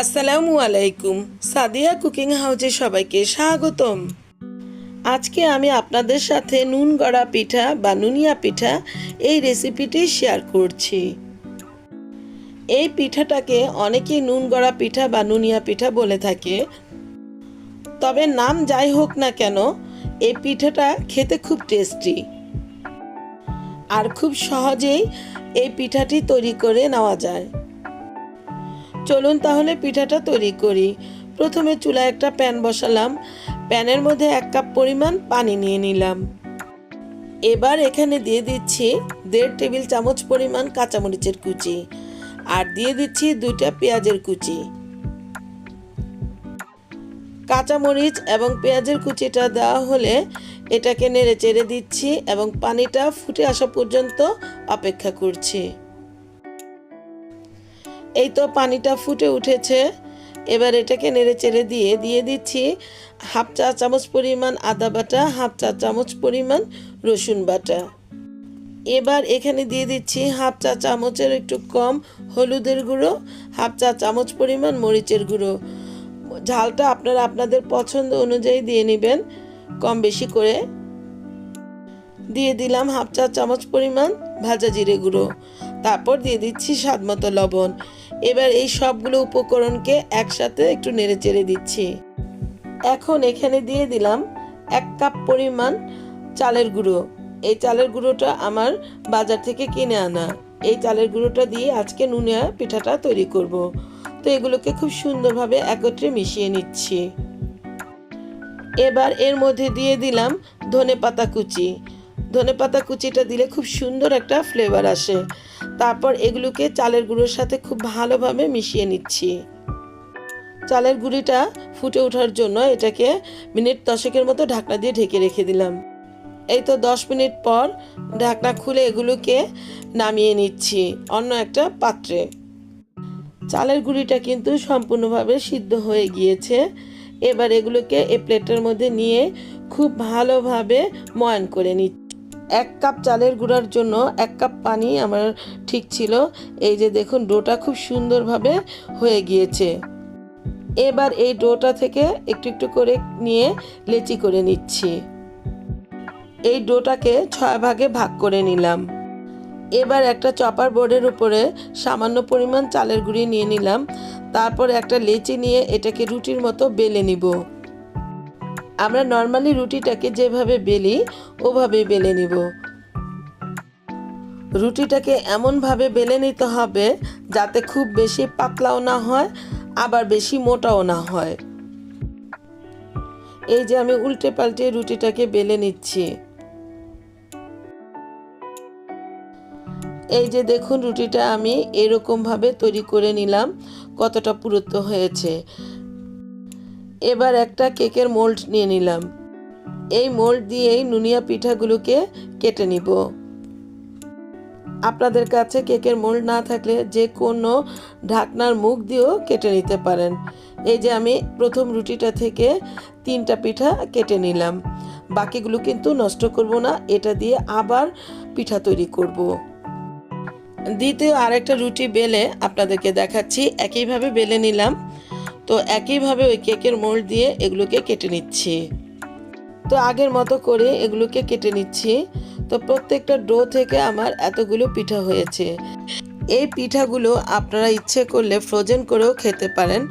আসসালামু আলাইকুম। সাদিয়া কুকিং হাউজে সবাইকে স্বাগতম। আজকে আমি আপনাদের সাথে নুন গড়া পিঠা বা নুনিয়া পিঠা এই রেসিপিটি শেয়ার করছি। এই পিঠাটাকে অনেকেই নুন গড়া পিঠা বা নুনিয়া পিঠা বলে থাকে। তবে নাম যাই হোক না কেন, এই পিঠাটা খেতে খুব টেস্টি। আর খুব সহজেই এই পিঠাটি তৈরি করে নেওয়া যায়। চলুন তাহলে পিঠাটা তৈরি করি। প্রথমে চুলায় একটা প্যান বসালাম। প্যানের মধ্যে এক কাপ পরিমাণ পানি নিয়ে নিলাম। এবার এখানে দিয়ে দিচ্ছি দেড় টেবিল চামচ পরিমাণ কাঁচামরিচের কুচি আর দিয়ে দিচ্ছি দুইটা পেঁয়াজের কুচি। কাঁচামরিচ এবং পেঁয়াজের কুচিটা দেওয়া হলে এটাকে নেড়ে চেড়ে দিচ্ছি এবং পানিটা ফুটে আসা পর্যন্ত অপেক্ষা করছি। এই তো পানিটা ফুটে উঠেছে। এবার এটাকে নেড়ে চেড়ে দিয়ে দিয়ে দিচ্ছি হাফ চা চামচ পরিমাণ আদা বাটা, হাফ চা চামচ পরিমাণ রসুন বাটা। এবার এখানে দিয়ে দিচ্ছি হাফ চা চামচের একটু কম হলুদের গুঁড়ো, হাফ চা চামচ পরিমাণ মরিচের গুঁড়ো। ঝালটা আপনারা আপনাদের পছন্দ অনুযায়ী দিয়ে নেবেন, কম বেশি করে। দিয়ে দিলাম হাফ চা চামচ পরিমাণ ভাজা জিরে গুঁড়ো। তারপর দিয়ে দিচ্ছি স্বাদ মতো লবণ। এবার এই সবগুলো উপকরণকে একসাথে একটু নেড়ে চেড়ে দিচ্ছি। এখন এখানে দিয়ে দিলাম এক কাপ পরিমাণ চালের গুঁড়ো। এই চালের গুঁড়োটা আমার বাজার থেকে কিনে আনা। এই চালের গুঁড়োটা দিয়ে আজকে নুনিয়া পিঠাটা তৈরি করব। তো এগুলোকে খুব সুন্দরভাবে একত্রে মিশিয়ে নিচ্ছি। এবার এর মধ্যে দিয়ে দিলাম ধনে পাতা কুচি। ধনে পাতা কুচিটা দিলে খুব সুন্দর একটা ফ্লেভার আসে। তারপর এগুলোকে চালের গুঁড়োর সাথে খুব ভালোভাবে মিশিয়ে নিচ্ছি। চালের গুঁড়িটা ফুটে ওঠার জন্য এটাকে মিনিট দশেকের মতো ঢাকনা দিয়ে ঢেকে রেখে দিলাম। এই তো দশ মিনিট পর ঢাকনা খুলে এগুলোকে নামিয়ে নিচ্ছি অন্য একটা পাত্রে। চালের গুঁড়িটা কিন্তু সম্পূর্ণভাবে সিদ্ধ হয়ে গিয়েছে। এবার এগুলোকে এই প্লেটের মধ্যে নিয়ে খুব ভালোভাবে ময়ান করে নিচ্ছি। এক কাপ চালের গুঁড়ার জন্য এক কাপ পানি আমার ঠিক ছিল। এই যে দেখুন, ডোটা খুব সুন্দরভাবে হয়ে গিয়েছে। এবার এই ডোটা থেকে একটু একটু করে নিয়ে লেচি করে নিচ্ছি। এই ডোটাকে ছয় ভাগে ভাগ করে নিলাম। এবার একটা চপার বোর্ডের উপরে সামান্য পরিমাণ চালের গুঁড়ি নিয়ে নিলাম। তারপর একটা লেচি নিয়ে এটাকে রুটির মতো বেলে নিব। আমরা নর্মালি রুটিটাকে যেভাবে বেলি, ওভাবেই বেলে নিব। রুটিটাকে এমনভাবে বেলে নিতে হবে যাতে খুব বেশি পাতলাও না হয়, আবার বেশি মোটাও না হয়। এই যে আমি উল্টে পাল্টে রুটিটাকে বেলে নিচ্ছি। এই যে দেখুন রুটিটা আমি এরকমভাবে তৈরি করে নিলাম, কতটা পুরুত্ব হয়েছে। এবার একটা কেকের মোল্ড নিয়ে নিলাম। এই মোল্ড দিয়েই নুনিয়া পিঠাগুলোকে কেটে নিব। আপনাদের কাছে কেকের মোল্ড না থাকলে যে কোনো ঢাকনার মুখ দিয়েও কেটে নিতে পারেন। এই যে আমি প্রথম রুটিটা থেকে তিনটা পিঠা কেটে নিলাম। বাকিগুলো কিন্তু নষ্ট করব না, এটা দিয়ে আবার পিঠা তৈরি করব। দ্বিতীয় আরেকটা রুটি বেলে আপনাদেরকে দেখাচ্ছি। একইভাবে বেলে নিলাম। তো একইভাবে ওই কেকের মোল্ড দিয়ে এগুলোকে কেটে নিচ্ছি। তো আগের মতো করে এগুলোকে কেটে নিচ্ছি। তো প্রত্যেকটা ডো থেকে আমার এতগুলো পিঠা হয়েছে। এই পিঠাগুলো আপনারা ইচ্ছে করলে ফ্রোজেন করেও খেতে পারেন।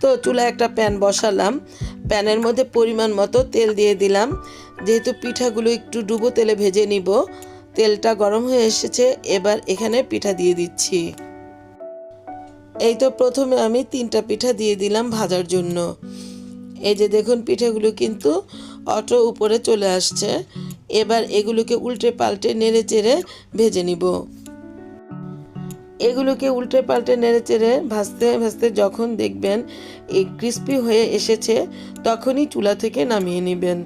তো চুলায় একটা প্যান বসালাম। প্যানের মধ্যে পরিমাণ মতো তেল দিয়ে দিলাম। যেহেতু পিঠাগুলো একটু ডুবো তেলে ভেজে নিব, তেলটা গরম হয়ে এসেছে, এবার এখানে পিঠা দিয়ে দিচ্ছি। এই তো প্রথমে আমি তিনটা পিঠা দিয়ে দিলাম ভাজার জন্য। এই যে দেখুন, পিঠাগুলো কিন্তু অটো উপরে চলে আসছে। এবার এগুলোকে উল্টে পাল্টে নেড়ে চেড়ে ভেজে নিব। এগুলোকে উল্টে পাল্টে নেড়ে চেড়ে ভাজতে ভাজতে যখন দেখবেন এই ক্রিস্পি হয়ে এসেছে, তখনই চুলা থেকে নামিয়ে নেবেন।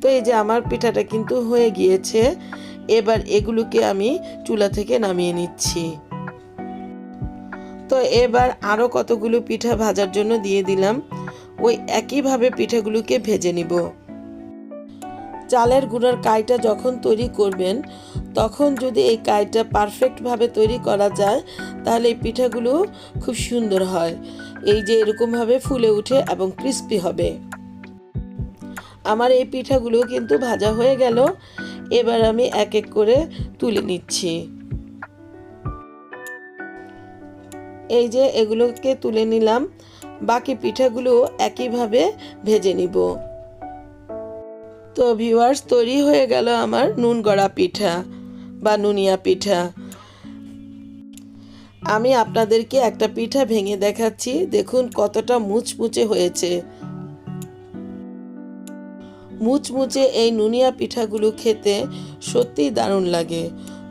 তো এই যে আমার পিঠাটা কিন্তু হয়ে গিয়েছে। এবার এগুলোকে আমি চুলা থেকে নামিয়ে নিচ্ছি। তো এবার আরও কতগুলো পিঠা ভাজার জন্য দিয়ে দিলাম। ওই একইভাবে পিঠাগুলোকে ভেজে নিব। চালের গুঁড়ার কাইটা যখন তৈরি করবেন, তখন যদি এই কাইটা পারফেক্টভাবে তৈরি করা যায়, তাহলে এই পিঠাগুলো খুব সুন্দর হয়। এই যে এরকমভাবে ফুলে উঠে এবং ক্রিস্পি হবে। আমার এই পিঠাগুলো কিন্তু ভাজা হয়ে গেল। এবার আমি এক এক করে তুলে নিচ্ছি। এই যে এগুলোকে তুলে নিলাম, বাকি পিঠাগুলো একইভাবে ভেজে নিব। তো ভিউয়ার্স তৈরি হয়ে গেল আমার নুন গড়া পিঠা বা নুনিয়া পিঠা। আমি আপনাদেরকে একটা পিঠা ভেঙে দেখাচ্ছি, দেখুন কতটা মুচমুচে হয়েছে। মুচমুচে এই নুনিয়া পিঠাগুলো খেতে সত্যিই দারুণ লাগে।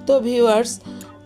তো ভিউয়ার্স